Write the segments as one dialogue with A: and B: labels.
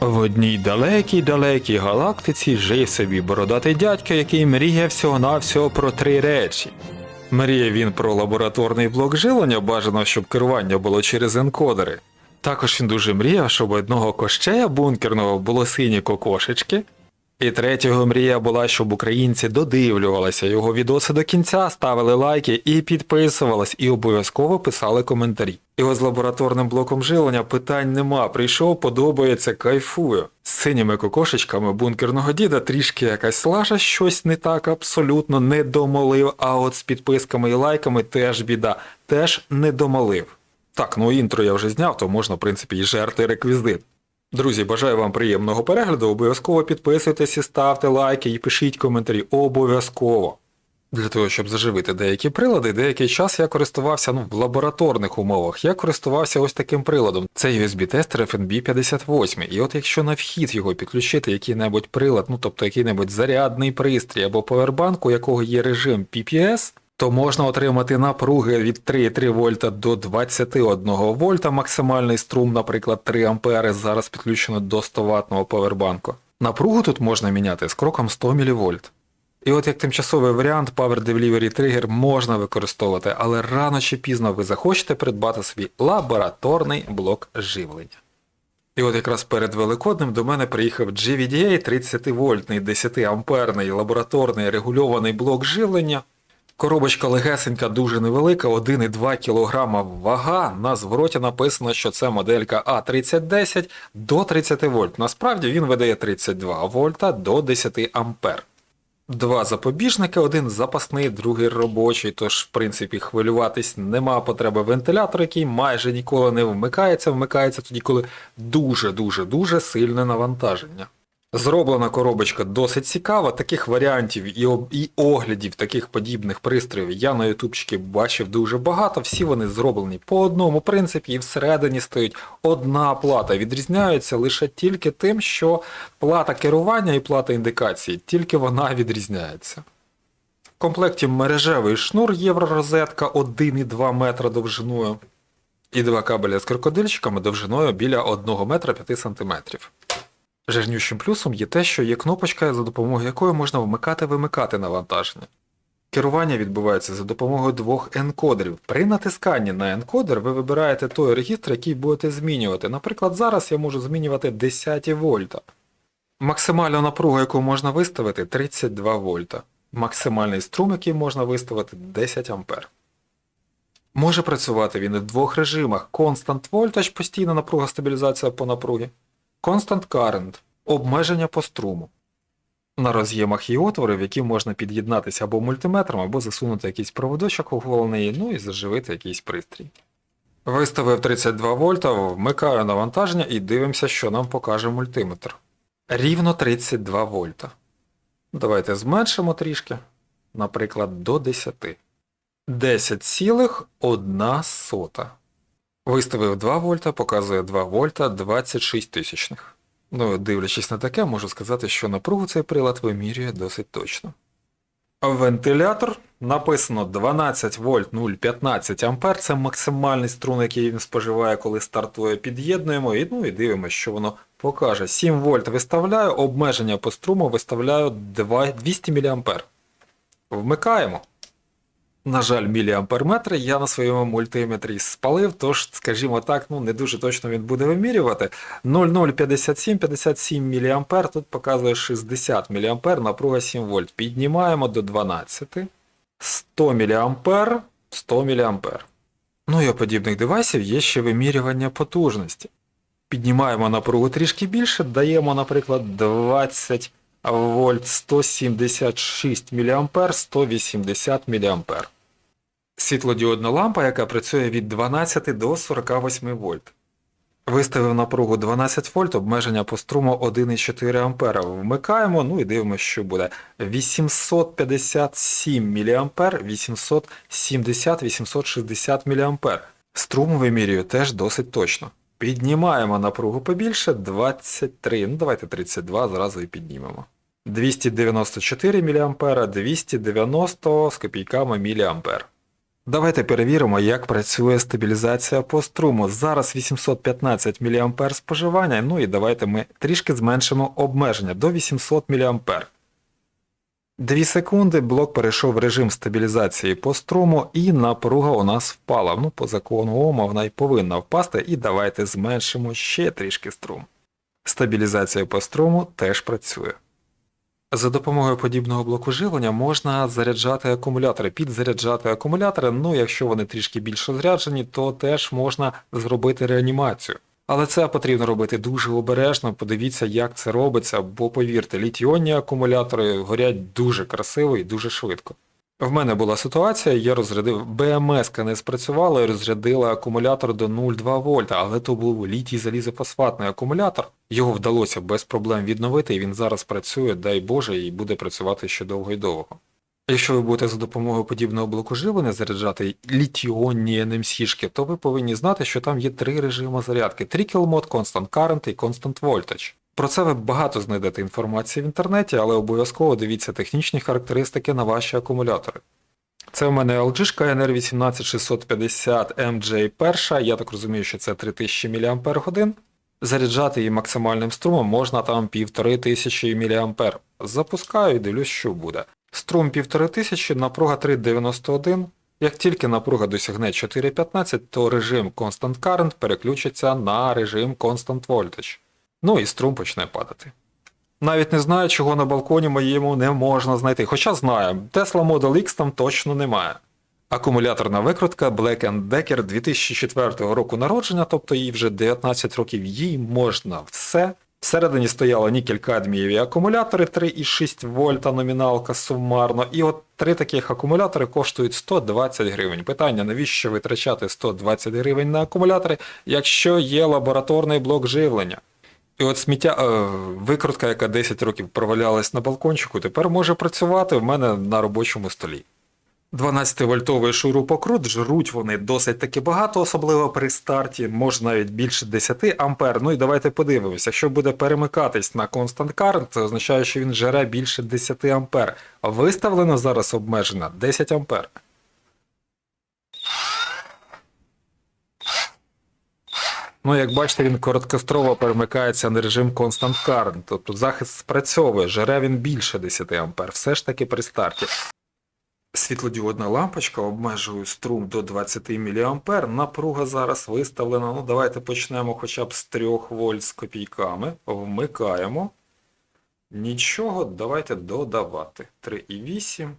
A: В одній далекій далекій галактиці жив собі бородатий дядько, який мріяв всього-навсього про три речі. Мріяв він про лабораторний блок жилення, бажано, щоб керування було через енкодери. Також він дуже мріяв, щоб одного кощея бункерного було сині кокошечки. І третього мрія була, щоб українці додивлювалися його відоси до кінця, ставили лайки і підписувались, і обов'язково писали коментарі. Ось з лабораторним блоком жилення питань нема. Прийшов, подобається, кайфую. З синіми кокошечками бункерного діда трішки якась лажа, щось не так абсолютно не домолив. А от з підписками і лайками теж біда, теж не домолив. Так, ну інтро я вже зняв, то можна, в принципі, і жерти реквізит. Друзі, бажаю вам приємного перегляду. Обов'язково підписуйтесь і ставте лайки і пишіть коментарі. Обов'язково. Для того, щоб заживити деякі прилади, деякий час я користувався ну, в лабораторних умовах. Я користувався ось таким приладом. Це USB-тестер FNB 58. І от якщо на вхід його підключити який-небудь прилад, ну тобто який-небудь зарядний пристрій або повербанк, у якого є режим PPS, то можна отримати напруги від 3,3 вольта до 21 вольта, максимальний струм, наприклад, 3 ампери, зараз підключено до 100 ваттного повербанку. Напругу тут можна міняти з кроком 100 мВ. І от як тимчасовий варіант Power Delivery Trigger можна використовувати, але рано чи пізно ви захочете придбати собі лабораторний блок живлення. І от якраз перед Великоднем до мене приїхав GVDA 30 вольтний 10 амперний лабораторний регульований блок живлення. Коробочка легесенька, дуже невелика, 1,2 кг вага. На звороті написано, що це моделька А3010 до 30 вольт. Насправді він видає 32 вольта до 10 ампер. Два запобіжники, один запасний, другий робочий, тож, в принципі, хвилюватись нема потреби вентилятор, який майже ніколи не вмикається, вмикається тоді, коли дуже-дуже-дуже сильне навантаження. Зроблена коробочка досить цікава. Таких варіантів і, і оглядів таких подібних пристроїв я на ютубчики бачив дуже багато. Всі вони зроблені по одному принципі, і всередині стоїть одна плата. Відрізняються лише тільки тим, що плата керування і плата індикації, тільки вона відрізняється. В комплекті мережевий шнур євророзетка 1,2 метра довжиною і два кабеля з крокодильчиками довжиною біля 1 метра 5 сантиметрів. Жирнющим плюсом є те, що є кнопочка, за допомогою якої можна вмикати-вимикати навантаження. Керування відбувається за допомогою двох енкодерів. При натисканні на енкодер ви вибираєте той регістр, який будете змінювати. Наприклад, зараз я можу змінювати 10 вольта. Максимальну напругу, яку можна виставити, 32 вольта. Максимальний струм, який можна виставити, 10 ампер. Може працювати він і в двох режимах: Constant Voltage, постійна напруга стабілізація по напругі. Constant Current обмеження по струму. На роз'ємах є отвори, в які можна під'єднатися або мультиметром, або засунути якийсь проводочок уголений, ну і заживити якийсь пристрій. Виставив 32 вольта, вмикаю навантаження і дивимося, що нам покаже мультиметр. Рівно 32 вольта. Давайте зменшимо трішки, наприклад, до 10. 10,1 сота. Виставив 2 вольта, показує 2 вольта 26 тисячних. Ну, дивлячись на таке, можу сказати, що напругу цей прилад вимірює досить точно. Вентилятор написано 12 вольт 0,15 ампер. Це максимальний струн, який він споживає, коли стартує. Під'єднуємо і, ну, і дивимося, що воно покаже. 7 вольт виставляю, обмеження по струму виставляю 2 200 мА. Вмикаємо. На жаль, міліамперметри я на своєму мультиметрі спалив, тож, скажімо так, ну не дуже точно він буде вимірювати. 0057 57 мА, тут показує 60 мА, напруга 7 вольт. Піднімаємо до 12. 100 мА, 100 мА. Ну і у подібних девайсів є ще вимірювання потужності. Піднімаємо напругу трішки більше, даємо, наприклад, 20 вольт 176 мА, 180 мА. Світлодіодна лампа, яка працює від 12 до 48 вольт. Виставив напругу 12 вольт, обмеження по струму 1,4 А. Вмикаємо, ну і дивимося, що буде. 857 мА, 870-860 мА. Струм вимірюю теж досить точно. Піднімаємо напругу побільше 23, ну давайте 32 зразу і піднімемо. 294 мА, 290 з копійками мА. Давайте перевіримо, як працює стабілізація по струму. Зараз 815 мА споживання, ну і давайте ми трішки зменшимо обмеження до 800 мА. Дві секунди блок перейшов в режим стабілізації по струму, і напруга у нас впала. Ну, по закону Ома вона й повинна впасти, і давайте зменшимо ще трішки струм. Стабілізація по струму теж працює. За допомогою подібного блоку живлення можна заряджати акумулятори, підзаряджати акумулятори. Ну, якщо вони трішки більш розряджені, то теж можна зробити реанімацію. Але це потрібно робити дуже обережно. Подивіться, як це робиться, бо повірте, літіонні акумулятори горять дуже красиво і дуже швидко. В мене була ситуація, я розрядив БМС не спрацювала і розрядила акумулятор до 0,2 вольта, але то був літій залізофосфатний акумулятор. Його вдалося без проблем відновити, і він зараз працює, дай Боже, і буде працювати ще довго і довго. Якщо ви будете за допомогою подібного блоку живлення заряджати літіонні NMC-шки, то ви повинні знати, що там є три режими зарядки: Trickle Mode, Constant Current і Constant Voltage. Про це ви багато знайдете інформації в інтернеті, але обов'язково дивіться технічні характеристики на ваші акумулятори. Це в мене LG NR18650 MJ1, я так розумію, що це 3000 мАч. Заряджати її максимальним струмом можна там 1500 мА. Запускаю і дивлюсь, що буде. Струм 1500, напруга 3,91. Як тільки напруга досягне 4,15, то режим Constant Current переключиться на режим Constant Voltage. Ну і струм почне падати. Навіть не знаю, чого на балконі моєму не можна знайти. Хоча знаю, Tesla Model X там точно немає. Акумуляторна викрутка Black Decker 2004 року народження, тобто їй вже 19 років, їй можна все. Всередині стояли нікель-кадмієві акумулятори 3,6 вольта номіналка сумарно. І от три таких акумулятори коштують 120 гривень. Питання, навіщо витрачати 120 гривень на акумулятори, якщо є лабораторний блок живлення? І от сміття, е, викрутка, яка 10 років провалялась на балкончику, тепер може працювати в мене на робочому столі. 12-вольтовий шурупокрут, жруть вони досить таки багато, особливо при старті, може навіть більше 10 ампер. Ну і давайте подивимося, якщо буде перемикатись на Constant Current, це означає, що він жере більше 10 ампер. Виставлено зараз обмежено 10 ампер. Ну, як бачите, він короткострово перемикається на режим Constant Current, тобто захист спрацьовує, жере він більше 10 ампер, все ж таки при старті. Світлодіодна лампочка обмежує струм до 20 мА. Напруга зараз виставлена. Ну, давайте почнемо хоча б з 3 вольт з копійками. Вмикаємо. Нічого, давайте додавати. 3,8,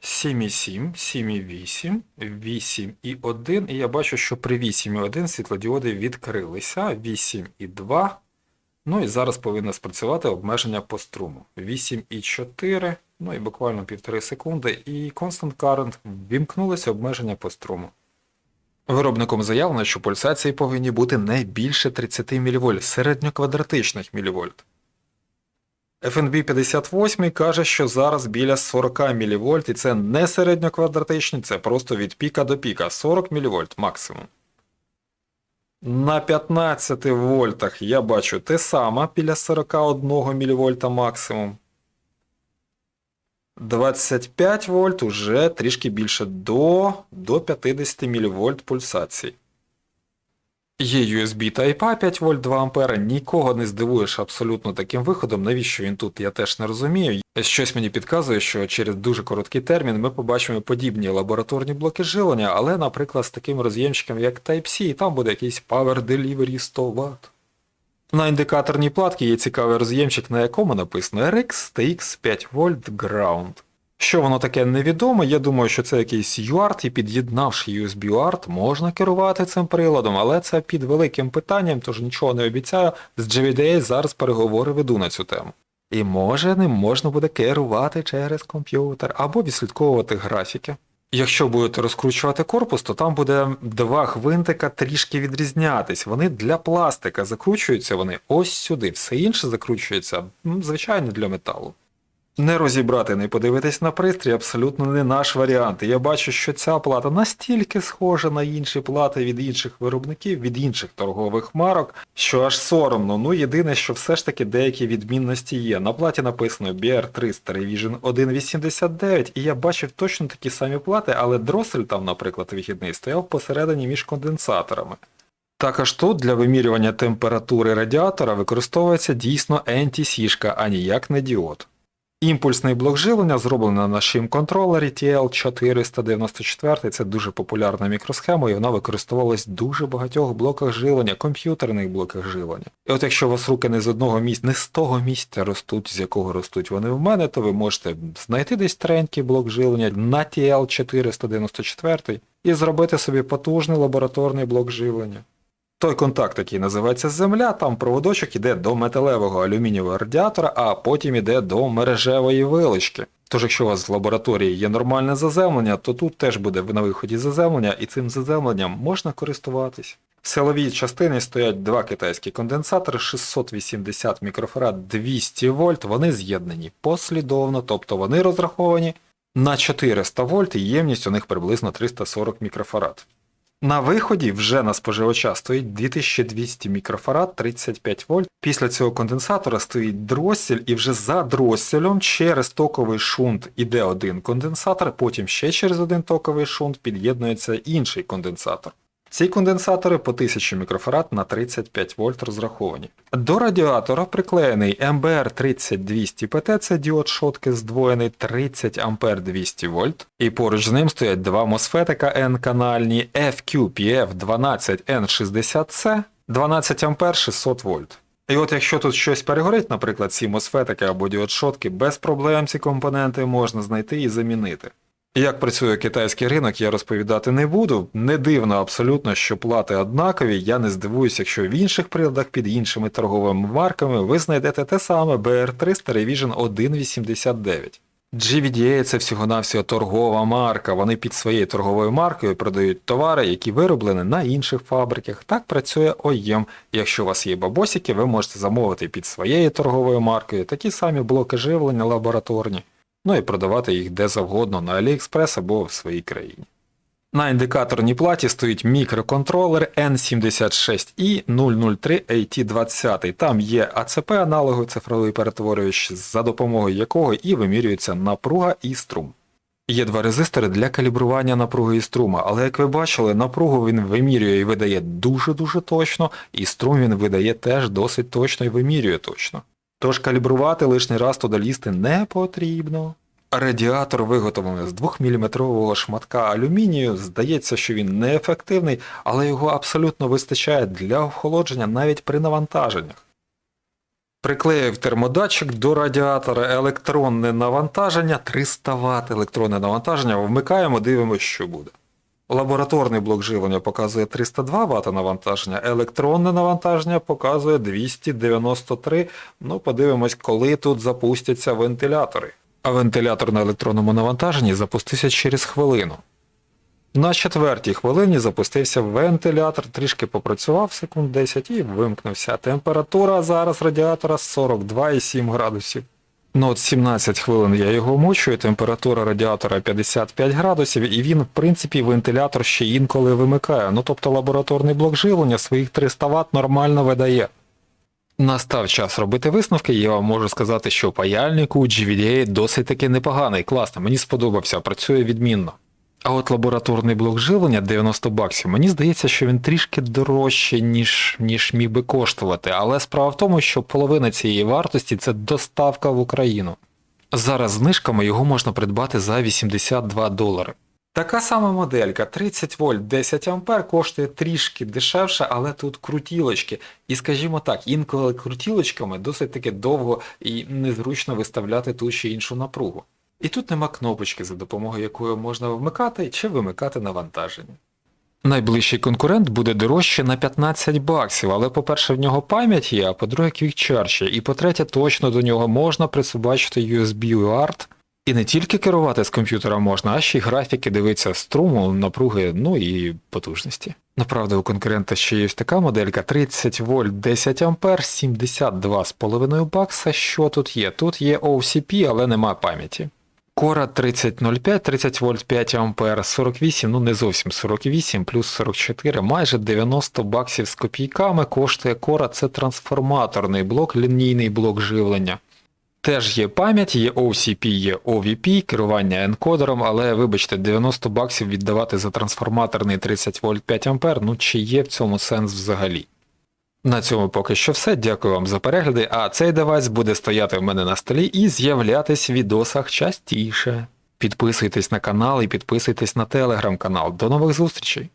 A: 7,7, 7,8, 8,1. І я бачу, що при 8,1 світлодіоди відкрилися. 8,2. Ну і зараз повинно спрацювати обмеження по струму. 8,4. Ну і буквально півтори секунди, і Constant Current вімкнулося обмеження по струму. Виробником заявлено, що пульсації повинні бути не більше 30 мВ, середньоквадратичних мВ. FNB 58 каже, що зараз біля 40 мВ, і це не середньоквадратичні, це просто від піка до піка 40 мВ максимум. На 15 вольтах я бачу те саме біля 41 мВ максимум. 25 вольт уже трішки більше до, до 50 мВ пульсації. Є USB Type-A 5 вольт 2 А, нікого не здивуєш абсолютно таким виходом, навіщо він тут, я теж не розумію. Щось мені підказує, що через дуже короткий термін ми побачимо подібні лабораторні блоки живлення, але, наприклад, з таким роз'ємчиком, як Type-C, і там буде якийсь Power Delivery 100 Вт. На індикаторній платці є цікавий роз'ємчик, на якому написано RX TX 5 вольт Ground. Що воно таке невідомо, я думаю, що це якийсь UART, і під'єднавши USB UART, можна керувати цим приладом, але це під великим питанням, тож нічого не обіцяю. З JVDA зараз переговори веду на цю тему. І може ним можна буде керувати через комп'ютер або відслідковувати графіки. Якщо будете розкручувати корпус, то там буде два гвинтика трішки відрізнятись. Вони для пластика закручуються вони ось сюди. Все інше закручується, звичайно, для металу. Не розібрати, не подивитись на пристрій абсолютно не наш варіант. І я бачу, що ця плата настільки схожа на інші плати від інших виробників, від інших торгових марок, що аж соромно. Ну єдине, що все ж таки деякі відмінності є. На платі написано BR300 Revision 1.89, і я бачив точно такі самі плати, але дросель там, наприклад, вихідний стояв посередині між конденсаторами. Також тут для вимірювання температури радіатора використовується дійсно NTC-шка, а ніяк не діод. Імпульсний блок живлення зроблений на нашому контролері TL494. Це дуже популярна мікросхема, і вона використовувалась в дуже багатьох блоках живлення, комп'ютерних блоках живлення. І от якщо у вас руки не з одного місця, не з того місця ростуть, з якого ростуть вони в мене, то ви можете знайти десь тренький блок живлення на TL494 і зробити собі потужний лабораторний блок живлення. Той контакт, який називається земля, там проводочок іде до металевого алюмінієвого радіатора, а потім іде до мережевої вилочки. Тож, якщо у вас в лабораторії є нормальне заземлення, то тут теж буде на виході заземлення, і цим заземленням можна користуватись. В силовій частині стоять два китайські конденсатори 680 мікрофарад 200 вольт. Вони з'єднані послідовно, тобто вони розраховані на 400 вольт і ємність у них приблизно 340 мікрофарад. На виході вже на споживача стоїть 2200 мікрофарад 35 вольт. Після цього конденсатора стоїть дроссель, і вже за дросселем через токовий шунт іде один конденсатор, потім ще через один токовий шунт під'єднується інший конденсатор. Ці конденсатори по 1000 мікрофарад на 35 вольт розраховані. До радіатора приклеєний MBR 30200 pt це діод шотки здвоєний 30 А 200 вольт. І поруч з ним стоять два мосфетика N-канальні FQPF 12N60C 12 А 600 вольт. І от якщо тут щось перегорить, наприклад, ці мосфетики або діод шотки, без проблем ці компоненти можна знайти і замінити. Як працює китайський ринок, я розповідати не буду. Не дивно абсолютно, що плати однакові. Я не здивуюся, якщо в інших приладах під іншими торговими марками ви знайдете те саме BR300 Revision 1.89. GVDA це всього-навсього торгова марка. Вони під своєю торговою маркою продають товари, які вироблені на інших фабриках. Так працює OEM. Якщо у вас є бабосики, ви можете замовити під своєю торговою маркою такі самі блоки живлення лабораторні ну і продавати їх де завгодно на AliExpress або в своїй країні. На індикаторній платі стоїть мікроконтролер N76i 003 AT20. Там є АЦП аналоговий цифровий перетворювач, за допомогою якого і вимірюється напруга і струм. Є два резистори для калібрування напруги і струма, але як ви бачили, напругу він вимірює і видає дуже-дуже точно, і струм він видає теж досить точно і вимірює точно. Тож калібрувати лишній раз туди лізти не потрібно. Радіатор виготовлений з 2-мм шматка алюмінію, здається, що він неефективний, але його абсолютно вистачає для охолодження навіть при навантаженнях. Приклеїв термодатчик до радіатора електронне навантаження 300 Вт електронне навантаження, вмикаємо, дивимося, що буде. Лабораторний блок живлення показує 302 Вт навантаження, електронне навантаження показує 293. Ну, подивимось, коли тут запустяться вентилятори. А вентилятор на електронному навантаженні запустився через хвилину. На четвертій хвилині запустився вентилятор, трішки попрацював секунд 10 і вимкнувся. Температура зараз радіатора 42,7 градусів. Ну от 17 хвилин я його мучую, температура радіатора 55 градусів, і він, в принципі, вентилятор ще інколи вимикає. Ну тобто лабораторний блок живлення своїх 300 Вт нормально видає. Настав час робити висновки, я вам можу сказати, що паяльник у GVDA досить таки непоганий, класно, мені сподобався, працює відмінно. А от лабораторний блок живлення 90 баксів, мені здається, що він трішки дорожче, ніж, ніж міг би коштувати, але справа в тому, що половина цієї вартості це доставка в Україну. Зараз знижками його можна придбати за 82 долари. Така сама моделька 30 вольт 10 ампер коштує трішки дешевше, але тут крутілочки. І скажімо так, інколи крутілочками досить таки довго і незручно виставляти ту чи іншу напругу. І тут нема кнопочки, за допомогою якої можна вмикати чи вимикати навантаження. Найближчий конкурент буде дорожче на 15 баксів, але по-перше, в нього пам'ять є, а по-друге, є, і по-третє, точно до нього можна присобачити USB UART, І не тільки керувати з комп'ютера можна, а ще й графіки дивитися струму, напруги, ну і потужності. Направда, у конкурента ще є така моделька 30 вольт 10 ампер, 72,5 бакса. Що тут є? Тут є OCP, але нема пам'яті. Кора 3005, 30 вольт 5 ампер, 48, ну не зовсім 48, плюс 44, майже 90 баксів з копійками коштує Кора, це трансформаторний блок, лінійний блок живлення. Теж є пам'ять, є OCP, є OVP, керування енкодером, але вибачте, 90 баксів віддавати за трансформаторний 30 вольт 5 ампер, ну чи є в цьому сенс взагалі? На цьому поки що все. Дякую вам за перегляди, а цей девайс буде стояти в мене на столі і з'являтись в відосах частіше. Підписуйтесь на канал і підписуйтесь на телеграм-канал. До нових зустрічей!